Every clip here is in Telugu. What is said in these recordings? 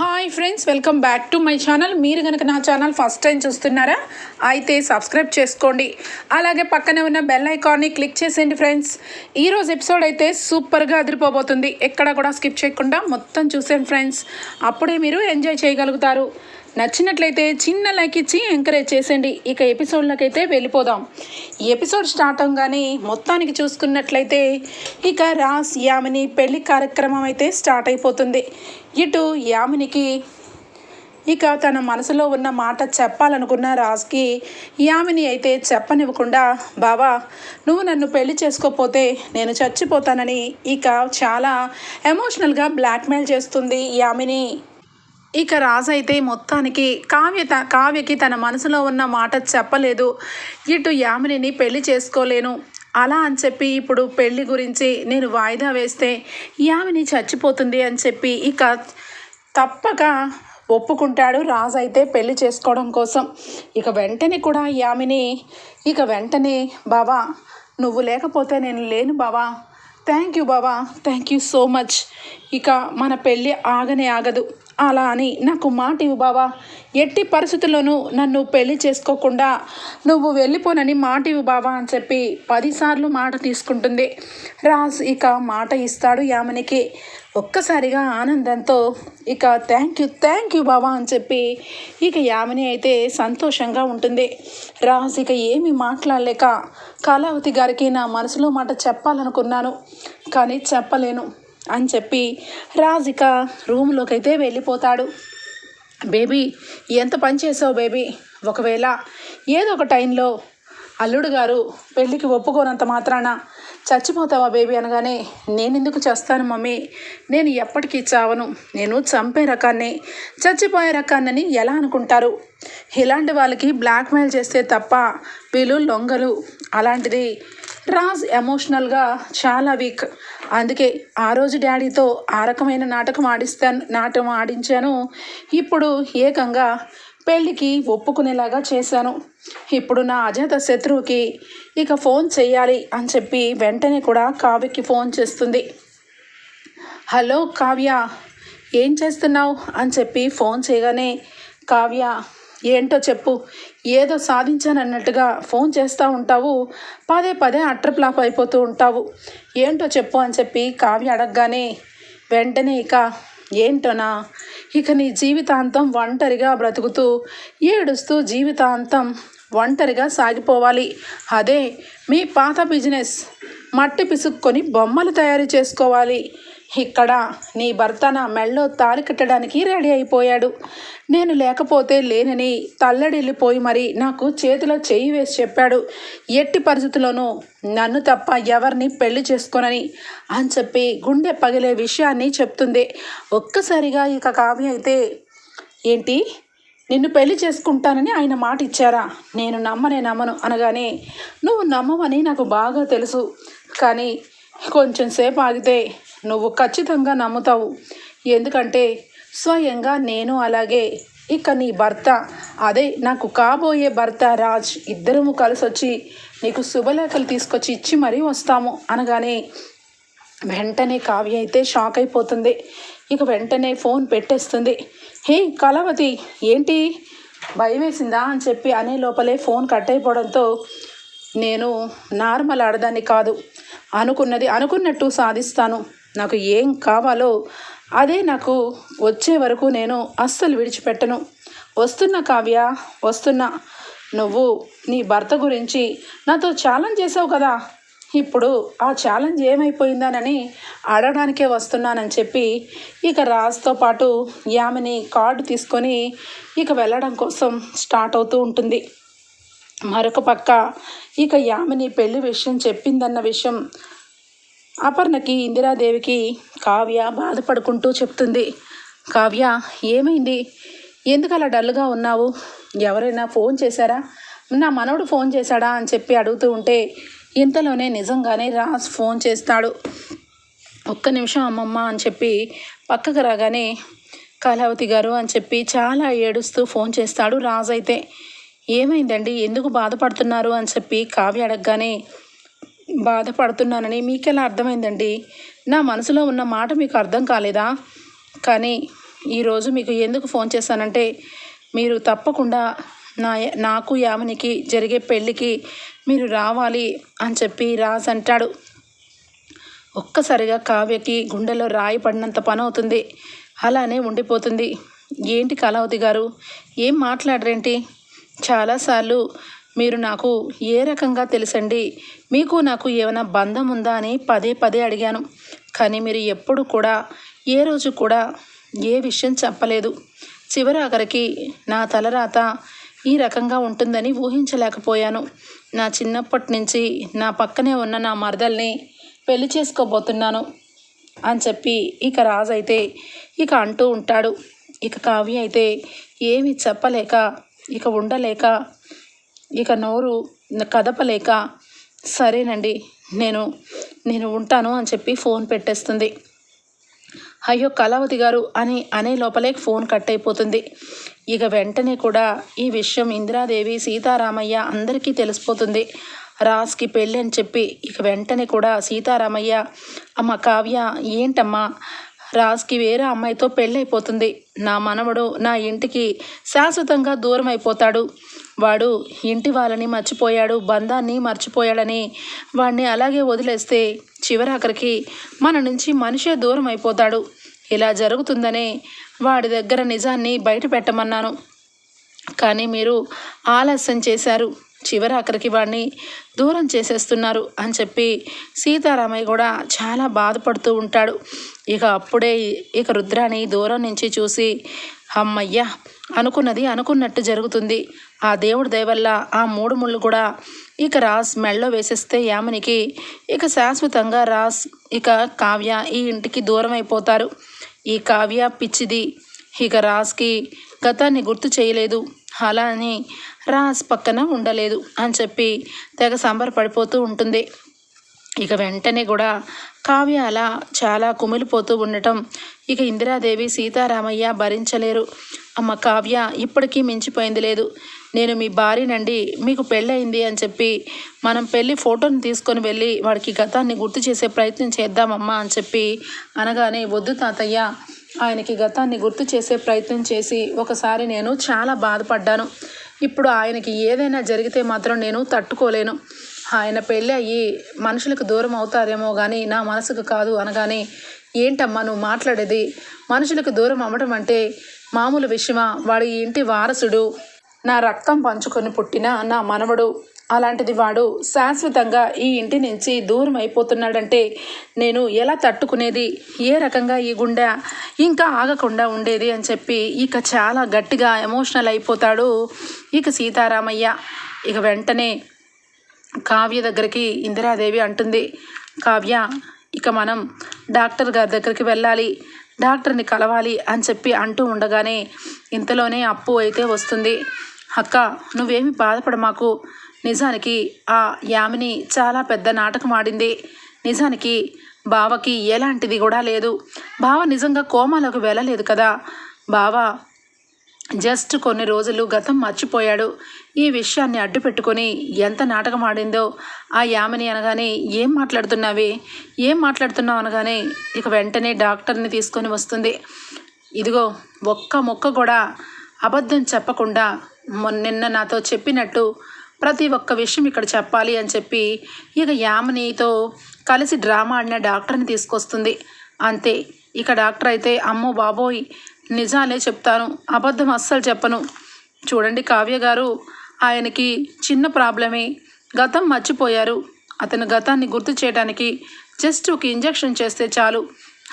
Hi friends welcome back to my channel మీరు కనుక నా ఛానల్ ఫస్ట్ టైం చూస్తున్నారా అయితే సబ్స్క్రైబ్ చేసుకోండి. అలాగే పక్కనే ఉన్న బెల్ ఐకాన్ని క్లిక్ చేసేయండి ఫ్రెండ్స్ ఈరోజు ఎపిసోడ్ అయితే సూపర్గా అదిరిపోబోతుంది. ఎక్కడ కూడా స్కిప్ చేయకుండా మొత్తం చూసేయండి ఫ్రెండ్స్ అప్పుడే మీరు ఎంజాయ్ చేయగలుగుతారు. నచ్చినట్లయితే చిన్న లైక్ ఇచ్చి ఎంకరేజ్ చేసేయండి. ఇక ఎపిసోడ్లోకి అయితే వెళ్ళిపోదాం. ఈ ఎపిసోడ్ స్టార్ట్ అవగానే మొత్తానికి చూసుకున్నట్లయితే ఇక రాస్ యామిని పెళ్ళి కార్యక్రమం అయితే స్టార్ట్ అయిపోతుంది. ఇటు యామినికి ఇక తన మనసులో ఉన్న మాట చెప్పాలనుకున్న రాజ్కి యామిని అయితే చెప్పనివ్వకుండా బావా నువ్వు నన్ను పెళ్ళి చేసుకోపోతే నేను చచ్చిపోతానని ఇక చాలా ఎమోషనల్గా బ్లాక్మెయిల్ చేస్తుంది యామిని. ఇక రాజు అయితే మొత్తానికి కావ్య కావ్యకి తన మనసులో ఉన్న మాట చెప్పలేదు. ఇటు యామినిని పెళ్ళి చేసుకోలేను. అలా అని చెప్పి ఇప్పుడు పెళ్ళి గురించి నేను వాయిదా వేస్తే యామిని చచ్చిపోతుంది అని చెప్పి ఇక తప్పక ఒప్పుకుంటాడు రాజు అయితే పెళ్ళి చేసుకోవడం కోసం. ఇక వెంటనే కూడా యామిని ఇక వెంటనే బావా నువ్వు లేకపోతే నేను లేను బావా. థ్యాంక్ యూ బావా థ్యాంక్ యూ సో మచ్. ఇక మన పెళ్ళి ఆగనే ఆగదు. అలా అని నాకు మాట ఇవ్వు బావా. ఎట్టి పరిస్థితుల్లోనూ నన్ను పెళ్ళి చేసుకోకుండా నువ్వు వెళ్ళిపోనని మాట ఇవ్వు బావా అని చెప్పి పదిసార్లు మాట తీసుకుంటుంది. రాజ్ ఇక మాట ఇస్తాడు యామనికి. ఒక్కసారిగా ఆనందంతో ఇక థ్యాంక్ యూ థ్యాంక్ యూ బావా అని చెప్పి ఇక యామిని అయితే సంతోషంగా ఉంటుంది. రాజ్ ఇక ఏమీ మాట్లాడలేక కళావతి గారికి నా మనసులో మాట చెప్పాలనుకున్నాను కానీ చెప్పలేను. అని చెప్పి రాజ్ ఇక రూమ్లోకి అయితే వెళ్ళిపోతాడు. బేబీ ఎంత పని చేసావు బేబీ? ఒకవేళ ఏదో ఒక టైంలో అల్లుడు గారు పెళ్ళికి ఒప్పుకోనంత మాత్రాన చచ్చిపోతావా బేబీ అనగానే నేను ఎందుకు చేస్తాను మమ్మీ? నేను ఎప్పటికీ చావను. నేను చంపే రకాన్ని చచ్చిపోయే రకాన్నని ఎలా అనుకుంటారు? ఇలాంటి వాళ్ళకి బ్లాక్మెయిల్ చేస్తే తప్ప వీళ్ళు లొంగలు. అలాంటిది రాజ్ ఎమోషనల్గా చాలా వీక్ అందుకే ఆ రోజు డాడీతో ఆ రకమైన నాటకం ఆడిస్తాను నాటకం ఆడించాను. ఇప్పుడు ఏకంగా పెళ్ళికి ఒప్పుకునేలాగా చేశాను. ఇప్పుడు నా అజాత శత్రువుకి ఇక ఫోన్ చేయాలి అని చెప్పి వెంటనే కూడా కావ్యకి ఫోన్ చేస్తుంది. హలో కావ్య ఏం చేస్తున్నావు? అని చెప్పి ఫోన్ చేయగానే కావ్య ఏంటో చెప్పు. ఏదో సాధించానన్నట్టుగా ఫోన్ చేస్తూ ఉంటావు. పదే పదే అట్రప్లాప్ అయిపోతూ ఉంటావు. ఏంటో చెప్పు అని చెప్పి కావ్య అడగగానే వెంటనే ఇక ఏంటోనా? ఇక నీ జీవితాంతం ఒంటరిగా బ్రతుకుతూ ఏడుస్తూ జీవితాంతం ఒంటరిగా సాగిపోవాలి. అదే మీ పాత బిజినెస్. మట్టి పిసుక్కొని బొమ్మలు తయారు చేసుకోవాలి. ఇక్కడ నీ భర్త నా మెళ్ళో తాలి కట్టడానికి రెడీ అయిపోయాడు. నేను లేకపోతే లేనని తల్లడిల్లిపోయి మరి నాకు చేతిలో చేయి వేసి చెప్పాడు. ఎట్టి పరిస్థితుల్లోనూ నన్ను తప్ప ఎవరిని పెళ్ళి చేసుకోనని అని చెప్పి గుండె పగిలే విషయాన్ని చెప్తుంది. ఒక్కసారిగా ఇక కావ్య అయితే ఏంటి? నిన్ను పెళ్ళి చేసుకుంటానని ఆయన మాట ఇచ్చారా? నేను నమ్మనే నమ్మను అనగానే నువ్వు నమ్మవని నాకు బాగా తెలుసు. కానీ కొంచెం సేపు ఆగితే నువ్వు ఖచ్చితంగా నమ్ముతావు. ఎందుకంటే స్వయంగా నేను అలాగే. ఇక నీ భర్త అదే నాకు కాబోయే భర్త రాజ్ ఇద్దరము కలిసి వచ్చి నీకు శుభలేఖలు తీసుకొచ్చి ఇచ్చి మరీ వస్తాము అనగానే వెంటనే కావ్య అయితే షాక్ అయిపోతుంది. ఇక వెంటనే ఫోన్ పెట్టేస్తుంది. హే కళావతి ఏంటి? భయం వేసిందా అని చెప్పి అనే లోపలే ఫోన్ కట్ అయిపోవడంతో నేను నార్మల్ ఆడదాన్ని కాదు. అనుకున్నది అనుకున్నట్టు సాధిస్తాను. నాకు ఏం కావాలో అదే నాకు వచ్చే వరకు నేను అస్సలు విడిచిపెట్టను. వస్తున్న కావ్య వస్తున్నా నువ్వు నీ భర్త గురించి నాతో ఛాలెంజ్ చేసావు కదా. ఇప్పుడు ఆ ఛాలెంజ్ ఏమైపోయిందానని అడగడానికే వస్తున్నానని చెప్పి ఇక రాజ్తో పాటు యామిని కార్డు తీసుకొని ఇక వెళ్ళడం కోసం స్టార్ట్ అవుతూ ఉంటుంది. మరొక పక్క ఇక యామిని పెళ్ళి విషయం చెప్పిందన్న విషయం అపర్ణకి ఇందిరాదేవికి కావ్య బాధపడుకుంటూ చెప్తుంది. కావ్య ఏమైంది? ఎందుకు అలా డల్గా ఉన్నావు? ఎవరైనా ఫోన్ చేశారా? నా మనవడు ఫోన్ చేశాడా అని చెప్పి అడుగుతూ ఉంటే ఇంతలోనే నిజంగానే రాజ్ ఫోన్ చేస్తాడు. ఒక్క నిమిషం అమ్మమ్మ అని చెప్పి పక్కకు రాగానే కళావతి గారు అని చెప్పి చాలా ఏడుస్తూ ఫోన్ చేస్తాడు రాజ్ అయితే ఏమైందండి? ఎందుకు బాధపడుతున్నారు? అని చెప్పి కావ్య అడగగానే బాధపడుతున్నానని మీకెలా అర్థమైందండి? నా మనసులో ఉన్న మాట మీకు అర్థం కాలేదా? కానీ ఈరోజు మీకు ఎందుకు ఫోన్ చేశానంటే మీరు తప్పకుండా నా నాకు యామినికి జరిగే పెళ్ళికి మీరు రావాలి అని చెప్పి రాజ్ అంటాడు. ఒక్కసారిగా కావ్యకి గుండెలో రాయి పడినంత పని అవుతుంది అలానే ఉండిపోతుంది. ఏంటి కళావతి గారు? ఏం మాట్లాడరేంటి? చాలాసార్లు మీరు నాకు ఏ రకంగా తెలుసండి? మీకు నాకు ఏమైనా బంధం ఉందా అని పదే పదే అడిగాను. కానీ మీరు ఎప్పుడు కూడా ఏ రోజు కూడా ఏ విషయం చెప్పలేదు. చివరి ఆఖరికి నా తలరాత ఈ రకంగా ఉంటుందని ఊహించలేకపోయాను. నా చిన్నప్పటి నుంచి నా పక్కనే ఉన్న నా మరదల్ని పెళ్ళి చేసుకోబోతున్నాను అని చెప్పి ఇక రాజు అయితే ఇక అంటూ ఉంటాడు. ఇక కావ్య అయితే ఏమీ చెప్పలేక ఇక ఉండలేక ఇక నోరు కదపలేక సరేనండి నేను నేను ఉంటాను అని చెప్పి ఫోన్ పెట్టేస్తుంది. అయ్యో కళావతి గారు అని అనే లోపలే ఫోన్ కట్ అయిపోతుంది ఇక వెంటనే కూడా ఈ విషయం ఇందిరాదేవి సీతారామయ్య అందరికీ తెలిసిపోతుంది. రాజ్కి పెళ్ళి అని చెప్పి ఇక వెంటనే కూడా సీతారామయ్య అమ్మ కావ్య ఏంటమ్మా? రాజ్కి వేరే అమ్మాయితో పెళ్ళైపోతుంది. నా మనవడు నా ఇంటికి శాశ్వతంగా దూరం అయిపోతాడు వాడు ఇంటి వాళ్ళని మర్చిపోయాడు బంధాన్ని మర్చిపోయాడని వాడిని అలాగే వదిలేస్తే చివరాఖరికి మన నుంచి మనిషే దూరం అయిపోతాడు. ఇలా జరుగుతుందనే వాడి దగ్గర నిజాన్ని బయట పెట్టమన్నాను. కానీ మీరు ఆలస్యం చేశారు. చివరాఖరికి వాడిని దూరం చేసేస్తున్నారు అని చెప్పి సీతారామయ్య కూడా చాలా బాధపడుతూ ఉంటాడు. ఇక అప్పుడే ఇక రుద్రాని దూరం నుంచి చూసి అమ్మయ్య అనుకున్నది అనుకున్నట్టు జరుగుతుంది. ఆ దేవుడి దయవల్ల ఆ మూడు ముళ్ళు కూడా ఇక రాస్ మెళ్ళో వేసేస్తే యామునికి ఇక శాశ్వతంగా రాస్ ఇక కావ్య ఈ ఇంటికి దూరం అయిపోతారు. ఈ కావ్య పిచ్చిది. ఇక రాస్కి గతాన్ని గుర్తు చేయలేదు. అలా అని రాస్ పక్కన ఉండలేదు అని చెప్పి తెగ సంబరపడిపోతూ ఉంటుంది. ఇక వెంటనే కూడా కావ్య అలా చాలా కుమిలిపోతూ ఉండటం ఇక ఇందిరాదేవి సీతారామయ్య భరించలేరు. అమ్మ కావ్య ఇప్పటికీ మించిపోయింది లేదు. నేను మీ భార్యనండి మీకు పెళ్ళయింది అని చెప్పి మనం పెళ్ళి ఫోటోని తీసుకొని వెళ్ళి వాడికి గతాన్ని గుర్తు చేసే ప్రయత్నం చేద్దామమ్మా అని చెప్పి అనగానే వద్దు తాతయ్య ఆయనకి గతాన్ని గుర్తు చేసే ప్రయత్నం చేసి ఒకసారి నేను చాలా బాధపడ్డాను. ఇప్పుడు ఆయనకి ఏదైనా జరిగితే మాత్రం నేను తట్టుకోలేను. ఆయన పెళ్ళి అయ్యి మనుషులకు దూరం అవుతారేమో కానీ నా మనసుకు కాదు అనగానే ఏంటమ్మా నువ్వు మాట్లాడేది? మనుషులకు దూరం అవ్వడం అంటే మామూలు విషయమా? వాడి ఇంటి వారసుడు నా రక్తం పంచుకొని పుట్టిన నా మనవడు అలాంటిది వాడు శాశ్వతంగా ఈ ఇంటి నుంచి దూరం అయిపోతున్నాడంటే నేను ఎలా తట్టుకునేది? ఏ రకంగా ఈ గుండె ఇంకా ఆగకుండా ఉండేది అని చెప్పి ఇక చాలా గట్టిగా ఎమోషనల్ అయిపోతాడు ఇక సీతారామయ్య. ఇక వెంటనే కావ్య దగ్గరికి ఇందిరాదేవి అంటుంది కావ్య ఇక మనం డాక్టర్ గారి దగ్గరికి వెళ్ళాలి డాక్టర్ని కలవాలి అని చెప్పి అంటూ ఉండగానే ఇంతలోనే అప్పు అయితే వస్తుంది. అక్క నువ్వేమి బాధపడ మాకు. నిజానికి ఆ యామిని చాలా పెద్ద నాటకం ఆడింది. నిజానికి బావకి ఎలాంటిది కూడా లేదు. బావ నిజంగా కోమాలోకి వెళ్ళలేదు కదా. బావ జస్ట్ కొన్ని రోజులు గతం మర్చిపోయాడు. ఈ విషయాన్ని అడ్డు పెట్టుకొని ఎంత నాటకం ఆడిందో ఆ యామిని అనగానే ఏం మాట్లాడుతున్నావి? ఏం మాట్లాడుతున్నావు అనగానే ఇక వెంటనే డాక్టర్ని తీసుకొని వస్తుంది. ఇదిగో ఒక్క మొక్క కూడా అబద్ధం చెప్పకుండా నిన్న నాతో చెప్పినట్టు ప్రతి ఒక్క విషయం ఇక్కడ చెప్పాలి అని చెప్పి ఇక యామినితో కలిసి డ్రామా ఆడిన డాక్టర్ని తీసుకొస్తుంది. అంతే ఇక డాక్టర్ అయితే అమ్మో బాబోయ్ నిజాలే చెప్తాను అబద్ధం అస్సలు చెప్పను. చూడండి కావ్య గారు ఆయనకి చిన్న ప్రాబ్లమే గతం మర్చిపోయారు. అతను గతాన్ని గుర్తు చేయడానికి జస్ట్ ఒక ఇంజెక్షన్ చేస్తే చాలు.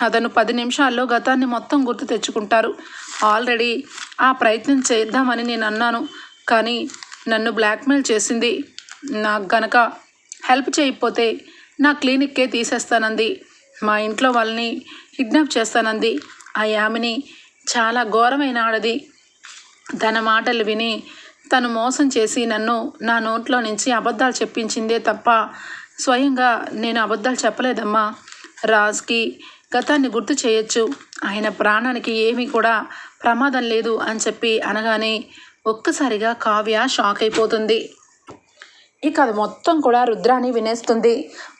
అతను పది నిమిషాల్లో గతాన్ని మొత్తం గుర్తు తెచ్చుకుంటారు. ఆల్రెడీ ఆ ప్రయత్నం చేద్దామని నేను అన్నాను కానీ నన్ను బ్లాక్మెయిల్ చేసింది. నాకు గనక హెల్ప్ చేయకపోతే నా క్లినిక్కే తీసేస్తానంది. మా ఇంట్లో వాళ్ళని కిడ్నాప్ చేస్తానంది. ఆ యామిని చాలా ఘోరమైన ఆడది. తన మాటలు విని తను మోసం చేసి నన్ను నా నోట్లో నుంచి అబద్ధాలు చెప్పించిందే తప్ప స్వయంగా నేను అబద్ధాలు చెప్పలేదమ్మా. రాజ్కి గతాన్ని గుర్తు చేయొచ్చు. ఆయన ప్రాణానికి ఏమీ కూడా ప్రమాదం లేదు అని చెప్పి అనగానే ఒక్కసారిగా కావ్య షాక్ అయిపోతుంది. ఇక అది మొత్తం కూడా రుద్రాని వినేస్తుంది.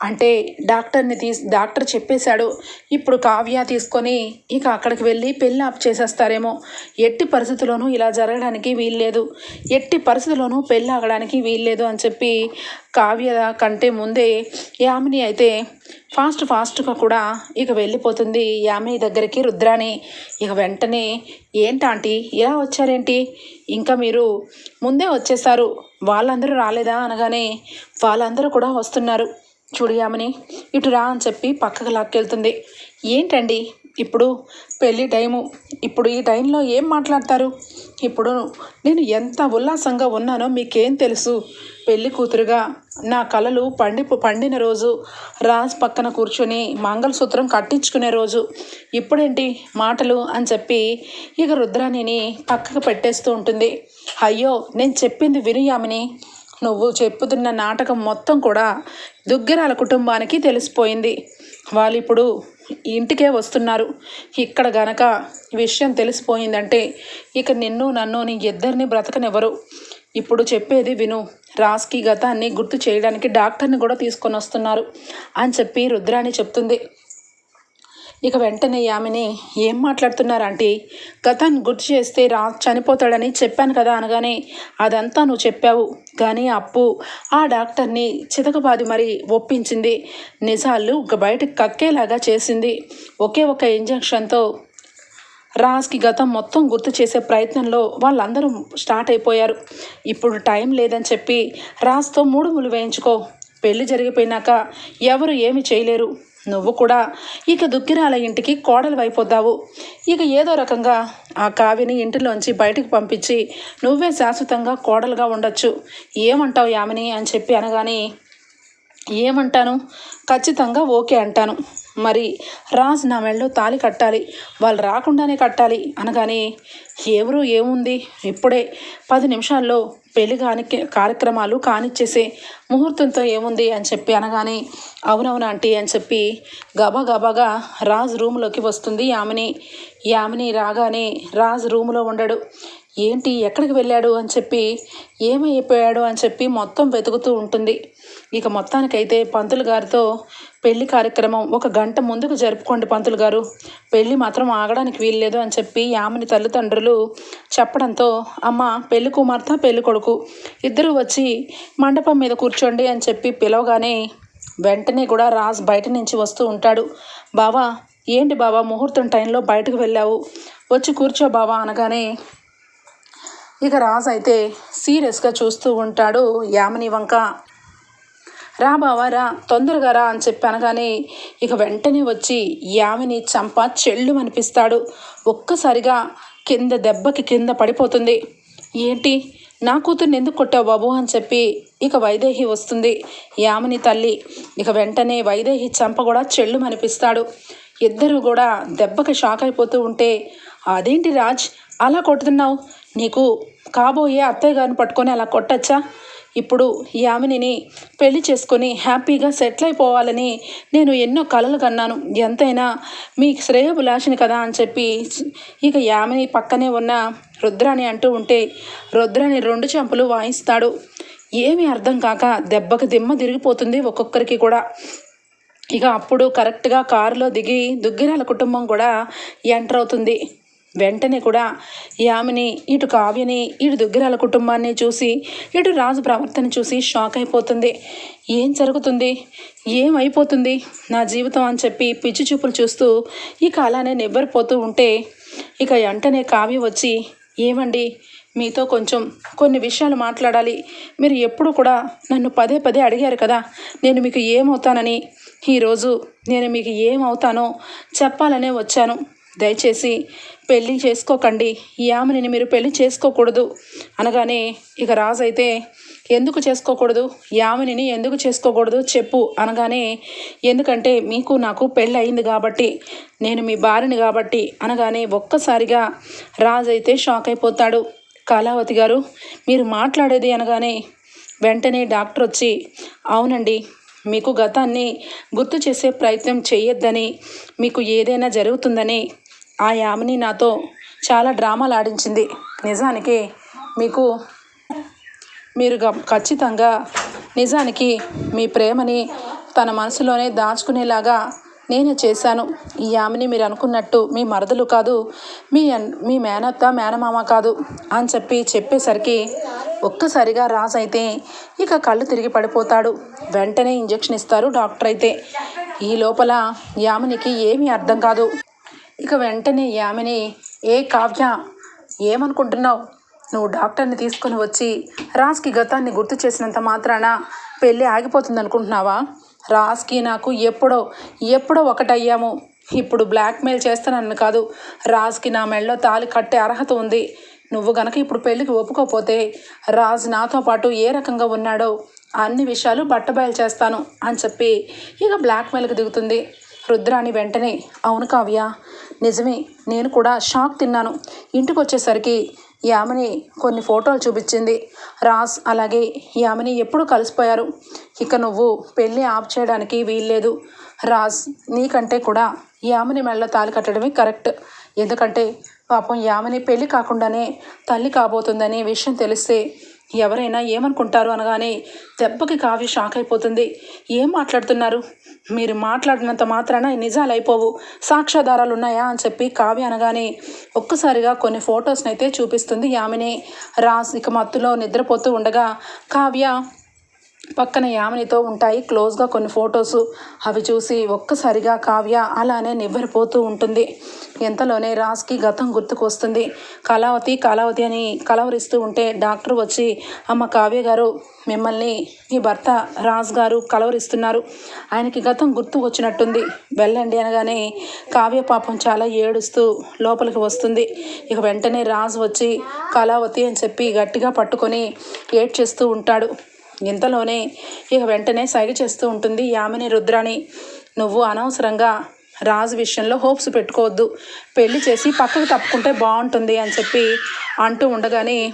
అంటే డాక్టర్ని తీసి డాక్టర్ చెప్పేశాడు ఇప్పుడు కావ్య తీసుకొని ఇక అక్కడికి వెళ్ళి పెళ్ళి ఆప్ చేసేస్తారేమో. ఎట్టి పరిస్థితుల్లోనూ ఇలా జరగడానికి వీల్లేదు. ఎట్టి పరిస్థితుల్లోనూ పెళ్ళి ఆగడానికి వీల్లేదు అని చెప్పి కావ్య కంటే ముందే యామిని అయితే ఫాస్ట్ ఫాస్ట్గా కూడా ఇక వెళ్ళిపోతుంది. యామిని దగ్గరికి రుద్రాని ఇక వెంటనే ఏంటాంటీ ఇలా వచ్చారేంటి? ఇంకా మీరు ముందే వచ్చేసారు. వాళ్ళందరూ రాలేదా? అనగానే వాళ్ళందరూ కూడా వస్తున్నారు. చూడు యామిని ఇటు రా అని చెప్పి పక్కకు లాక్కెళ్తుంది. ఏంటండి? ఇప్పుడు పెళ్ళి టైము. ఇప్పుడు ఈ టైంలో ఏం మాట్లాడతారు? ఇప్పుడు నేను ఎంత ఉల్లాసంగా ఉన్నానో మీకేం తెలుసు? పెళ్ళి కూతురుగా నా కలలు పండి పండిన రోజు రాజ్ పక్కన కూర్చొని మంగళసూత్రం కట్టించుకునే రోజు. ఇప్పుడేంటి మాటలు అని చెప్పి ఇక రుద్రాణిని పక్కకు పెట్టేస్తూ ఉంటుంది. అయ్యో నేను చెప్పింది వినుయామిని నువ్వు చెప్పుతున్న నాటకం మొత్తం కూడా దుగ్గిరాల కుటుంబానికి తెలిసిపోయింది. వాళ్ళు ఇప్పుడు ఇంటికే వస్తున్నారు. ఇక్కడ గనక విషయం తెలిసిపోయిందంటే ఇక నిన్ను నన్ను నీ ఇద్దరిని బ్రతకనివ్వరు. ఇప్పుడు చెప్పేది విను. రాస్కి గతాన్ని గుర్తు చేయడానికి డాక్టర్ని కూడా తీసుకొని వస్తున్నారు అని చెప్పి రుద్రాణి చెప్తుంది. ఇక వెంటనే ఆమెని ఏం మాట్లాడుతున్నారు ఆంటీ? గతాన్ని గుర్తు చేస్తే రా చనిపోతాడని చెప్పాను కదా అనగానే అదంతా నువ్వు చెప్పావు. కానీ అప్పు ఆ డాక్టర్ని చితకబాది మరి ఒప్పించింది. నిజాలు ఒక బయటకు కక్కేలాగా చేసింది. ఒకే ఒక ఇంజక్షన్తో రాజ్కి గతం మొత్తం గుర్తు చేసే ప్రయత్నంలో వాళ్ళందరూ స్టార్ట్ అయిపోయారు. ఇప్పుడు టైం లేదని చెప్పి రాజ్తో మూడు ములు వేయించుకో. పెళ్ళి జరిగిపోయినాక ఎవరు ఏమి చేయలేరు. నువ్వు కూడా ఇక దుక్కిరాల ఇంటికి కోడలు అయిపోతావు ఇక ఏదో రకంగా ఆ కావిని ఇంటిలోంచి బయటకు పంపించి నువ్వే శాశ్వతంగా కోడలుగా ఉండొచ్చు. ఏమంటావు యామిని అని చెప్పి అనగానే ఏమంటాను? ఖచ్చితంగా ఓకే అంటాను. మరి రాజ్ నా మెళ్ళలో తాలి కట్టాలి. వాళ్ళు రాకుండానే కట్టాలి అనగానే ఎవరు ఏముంది? ఇప్పుడే పది నిమిషాల్లో పెళ్ళి కాని కార్యక్రమాలు కానిచ్చేసే ముహూర్తంతో ఏముంది అని చెప్పి అనగానే అవునవును ఆంటీ అని చెప్పి గబా గబాగా రాజ్ రూమ్లోకి వస్తుంది యామిని. యామిని రాగానే రాజ్ రూమ్లో ఉండడు. ఏంటి ఎక్కడికి వెళ్ళాడు? అని చెప్పి ఏమైపోయాడు? అని చెప్పి మొత్తం వెతుకుతూ ఉంటుంది. ఇక మొత్తానికైతే పంతులు గారితో పెళ్ళి కార్యక్రమం ఒక గంట ముందుకు జరుపుకోండి పంతులు గారు. పెళ్ళి మాత్రం ఆగడానికి వీల్లేదు అని చెప్పి ఆమెని తల్లిదండ్రులు చెప్పడంతో అమ్మ పెళ్ళి కుమార్తె పెళ్ళి కొడుకు ఇద్దరు వచ్చి మండపం మీద కూర్చోండి అని చెప్పి పిలవగానే వెంటనే కూడా రాజ్ బయట నుంచి వస్తూ ఉంటాడు. బావా ఏంటి బావా ముహూర్తం టైంలో బయటకు వెళ్ళావు? వచ్చి కూర్చో బావా అనగానే ఇక రాజ్ అయితే సీరియస్గా చూస్తూ ఉంటాడు యామిని వంక. రా బావా రా. తొందరగా రా అని చెప్పి అనగానే ఇక వెంటనే వచ్చి యామిని చంప చెల్లు అనిపిస్తాడు. ఒక్కసారిగా కింద దెబ్బకి కింద పడిపోతుంది. ఏంటి? నా కూతుర్ని ఎందుకు కొట్టావు బాబు అని చెప్పి ఇక వైదేహి వస్తుంది. యామిని తల్లి ఇక వెంటనే వైదేహి చంప కూడా చెల్లు అనిపిస్తాడు. ఇద్దరు కూడా దెబ్బకి షాక్ అయిపోతూ ఉంటే అదేంటి రాజ్? అలా కొడుతున్నావు? నీకు కాబోయే అత్తయ్య గారిని పట్టుకొని అలా కొట్టచ్చా? ఇప్పుడు యామినిని పెళ్ళి చేసుకొని హ్యాపీగా సెటిల్ అయిపోవాలని నేను ఎన్నో కలలు కన్నాను. ఎంతైనా మీ శ్రేయభిలాషిని కదా అని చెప్పి ఇక యామిని పక్కనే ఉన్న రుద్రాని అంటూ ఉంటే రుద్రాని రెండు చెంపలు వాయిస్తాడు. ఏమీ అర్థం కాక దెబ్బకు దిమ్మ తిరిగిపోతుంది ఒక్కొక్కరికి కూడా. ఇక అప్పుడు కరెక్ట్గా కారులో దిగి దుగ్గిరాల కుటుంబం కూడా ఎంటర్ అవుతుంది. వెంటనే కూడా యామిని ఇటు కావ్యని ఇటు దగ్గరాల కుటుంబాన్ని చూసి ఇటు రాజు ప్రవర్తన చూసి షాక్ అయిపోతుంది. ఏం జరుగుతుంది? ఏమైపోతుంది నా జీవితం అని చెప్పి పిచ్చి చూపులు చూస్తూ ఇక అలానే నివ్వరిపోతూ ఉంటే ఇక వెంటనే కావ్య వచ్చి ఏమండి? మీతో కొంచెం కొన్ని విషయాలు మాట్లాడాలి. మీరు ఎప్పుడు కూడా నన్ను పదే పదే అడిగారు కదా నేను మీకు ఏమవుతానని. ఈరోజు నేను మీకు ఏమవుతానో చెప్పాలనే వచ్చాను. దయచేసి పెళ్ళి చేసుకోకండి. ఈ ఆమెని మీరు పెళ్ళి చేసుకోకూడదు. అనగానే ఇక రాజు అయితే ఎందుకు చేసుకోకూడదు? యామినిని ఎందుకు చేసుకోకూడదు చెప్పు. అనగానే ఎందుకంటే మీకు నాకు పెళ్ళి అయింది కాబట్టి నేను మీ భార్యని కాబట్టి. అనగానే ఒక్కసారిగా రాజు అయితే షాక్ అయిపోతాడు. కళావతి గారు మీరు మాట్లాడేది అనగానే వెంటనే డాక్టర్ వచ్చి అవునండి మీకు గతాన్ని గుర్తు చేసే ప్రయత్నం చేయొద్దని మీకు ఏదైనా జరుగుతుందని ఆ యామిని నాతో చాలా డ్రామాలు ఆడించింది. నిజానికి మీకు మీరు ఖచ్చితంగా నిజానికి మీ ప్రేమని తన మనసులోనే దాచుకునేలాగా నేనే చేశాను. ఈ యామిని మీరు అనుకున్నట్టు మీ మరదలు కాదు మీ మీ మేనత్త మేనమామ కాదు అని చెప్పి చెప్పేసరికి ఒక్కసారిగా రాజు అయితే ఇక కళ్ళు తిరిగి పడిపోతాడు. వెంటనే ఇంజెక్షన్ ఇస్తారు డాక్టర్ అయితే ఈ లోపల యామినికి ఏమీ అర్థం కాదు. ఇక వెంటనే యామిని ఏ కావ్య ఏమనుకుంటున్నావు? నువ్వు డాక్టర్ని తీసుకొని వచ్చి రాజ్కి గతాన్ని గుర్తు చేసినంత మాత్రాన పెళ్ళి ఆగిపోతుంది అనుకుంటున్నావా రాజ్కి నాకు ఎప్పుడో ఎప్పుడో ఒకటయ్యాము. ఇప్పుడు బ్లాక్మెయిల్ చేస్తానని కాదు రాజ్కి నా మెళ్ళలో తాళి కట్టే అర్హత ఉంది. నువ్వు గనక ఇప్పుడు పెళ్ళికి ఒప్పుకోపోతే రాజ్ నాతో పాటు ఏ రకంగా ఉన్నాడో అన్ని విషయాలు బట్టబయలు చేస్తాను అని చెప్పి ఇక బ్లాక్మెయిల్కి దిగుతుంది. రుద్రాని వెంటనే అవును కావ్య నిజమే నేను కూడా షాక్ తిన్నాను. ఇంటికి వచ్చేసరికి యామిని కొన్ని ఫోటోలు చూపించింది. రాజ్ అలాగే యామిని ఎప్పుడు కలిసిపోయారు. ఇక నువ్వు పెళ్ళి ఆఫ్ చేయడానికి వీల్లేదు. రాజ్ నీకంటే కూడా యామిని మెళ్ళ తాళి కట్టడమే కరెక్ట్. ఎందుకంటే పాపం యామిని పెళ్ళి కాకుండానే తల్లి కాబోతుందనే విషయం తెలిస్తే ఎవరైనా ఏమనుకుంటారు అనగానే దెబ్బకి కావ్య షాక్ అయిపోతుంది. ఏం మాట్లాడుతున్నారు? మీరు మాట్లాడినంత మాత్రాన నిజాలు అయిపోవు సాక్ష్యాధారాలు ఉన్నాయా అని చెప్పి కావ్య అనగానే ఒక్కసారిగా కొన్ని ఫొటోస్ని అయితే చూపిస్తుంది యామిని. రాస్ ఇక మత్తులో నిద్రపోతూ ఉండగా కావ్య పక్కన యామినితో ఉంటాయి. క్లోజ్గా కొన్ని ఫొటోస్ అవి చూసి ఒక్కసారిగా కావ్య అలానే నివ్వరిపోతూ ఉంటుంది. ఎంతలోనే రాజ్కి గతం గుర్తుకు వస్తుంది కళావతి కళావతి అని కలవరిస్తూ ఉంటే డాక్టర్ వచ్చి అమ్మ కావ్య గారు మిమ్మల్ని మీ భర్త రాజ్ గారు కలవరిస్తున్నారు. ఆయనకి గతం గుర్తు వచ్చినట్టుంది. వెళ్ళండి అనగానే కావ్య పాపం చాలా ఏడుస్తూ లోపలికి వస్తుంది. ఇక వెంటనే రాజ్ వచ్చి కళావతి అని చెప్పి గట్టిగా పట్టుకొని ఏడ్చేస్తూ ఉంటాడు. ఇంతలోనే ఇక వెంటనే సైగ చేస్తూ ఉంటుంది యామిని రుద్రాని. నువ్వు అనవసరంగా రాజు విషయంలో హోప్స్ పెట్టుకోవద్దు. పెళ్ళి చేసి పక్కకు తప్పుకుంటే బాగుంటుంది అని చెప్పి అంటూ ఉండగానే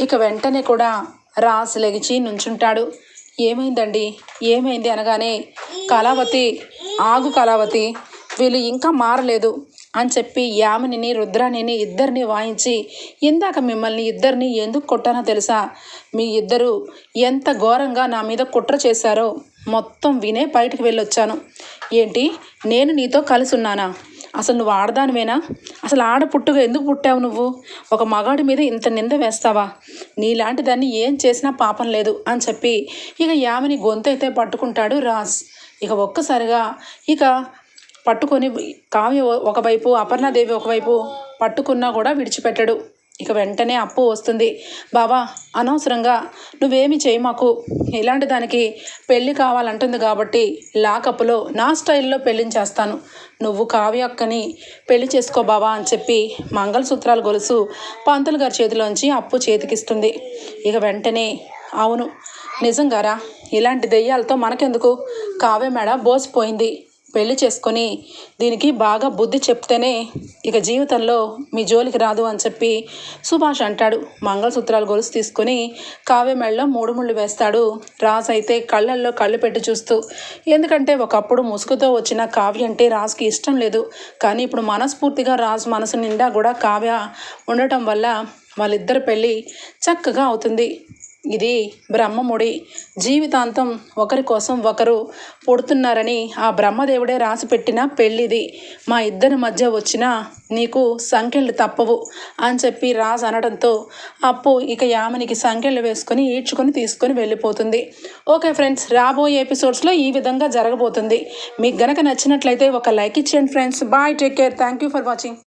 ఇక వెంటనే కూడా రాజు లెగిచి నుంచుంటాడు. ఏమైందండి? ఏమైంది అనగానే కళావతి ఆగు కళావతి వీళ్ళు ఇంకా మారలేదు అని చెప్పి యామినిని రుద్రాణిని ఇద్దరిని వాయించి ఇందాక మిమ్మల్ని ఇద్దరిని ఎందుకు కొట్టానో తెలుసా? మీ ఇద్దరు ఎంత ఘోరంగా నా మీద కుట్ర చేశారో మొత్తం వినే బయటికి వెళ్ళొచ్చాను. ఏంటి? నేను నీతో కలిసి ఉన్నానా? అసలు నువ్వు ఆడదానివేనా? అసలు ఆడ పుట్టుగా ఎందుకు పుట్టావు నువ్వు? ఒక మగాడి మీద ఇంత నింద వేస్తావా? నీలాంటి దాన్ని ఏం చేసినా పాపం లేదు అని చెప్పి ఇక యామిని గొంతు అయితే పట్టుకుంటాడు రాజ్. ఇక ఒక్కసారిగా ఇక పట్టుకొని కావ్య ఒకవైపు అపర్ణాదేవి ఒకవైపు పట్టుకున్నా కూడా విడిచిపెట్టడు. ఇక వెంటనే అప్పు వస్తుంది. బావా అనవసరంగా నువ్వేమి చేయి మాకు. ఇలాంటి దానికి పెళ్ళి కావాలంటుంది కాబట్టి లాకప్లో నా స్టైల్లో పెళ్ళిని చేస్తాను. నువ్వు కావ్య అక్కని పెళ్ళి చేసుకో బావా అని చెప్పి మంగళసూత్రాలు గొలుసు పంతులు గారి చేతిలోంచి అప్పు చేతికిస్తుంది. ఇక వెంటనే అవును నిజంగారా? ఇలాంటి దెయ్యాలతో మనకెందుకు? కావ్య మేడ బోసిపోయింది. పెళ్ళి చేసుకొని దీనికి బాగా బుద్ధి చెప్తేనే ఇక జీవితంలో మీ జోలికి రాదు అని చెప్పి సుభాష్ అంటాడు. మంగళసూత్రాలు గొలుసు తీసుకొని కావ్య మూడు ముళ్ళు వేస్తాడు. రాజు అయితే కళ్ళల్లో కళ్ళు పెట్టి చూస్తూ ఎందుకంటే ఒకప్పుడు ముసుగుతో వచ్చిన కావ్య అంటే రాజుకి ఇష్టం లేదు. కానీ ఇప్పుడు మనస్ఫూర్తిగా రాజు మనసు నిండా కూడా కావ్య ఉండటం వల్ల వాళ్ళిద్దరు పెళ్ళి చక్కగా అవుతుంది. ఇది బ్రహ్మముడి జీవితాంతం ఒకరి కోసం ఒకరు పుడుతున్నారని ఆ బ్రహ్మదేవుడే రాసి పెట్టిన పెళ్ళిది. మా ఇద్దరి మధ్య వచ్చిన నీకు సంఖ్యలు తప్పవు అని చెప్పి రాజు అనడంతో అప్పు ఇక యామనికి సంఖ్యలు వేసుకొని ఈడ్చుకొని తీసుకొని వెళ్ళిపోతుంది. ఓకే ఫ్రెండ్స్ రాబోయే ఎపిసోడ్స్లో ఈ విధంగా జరగబోతుంది. మీకు గనక నచ్చినట్లయితే ఒక లైక్ ఇచ్చేయండి friends. Bye take care. Thank you for watching.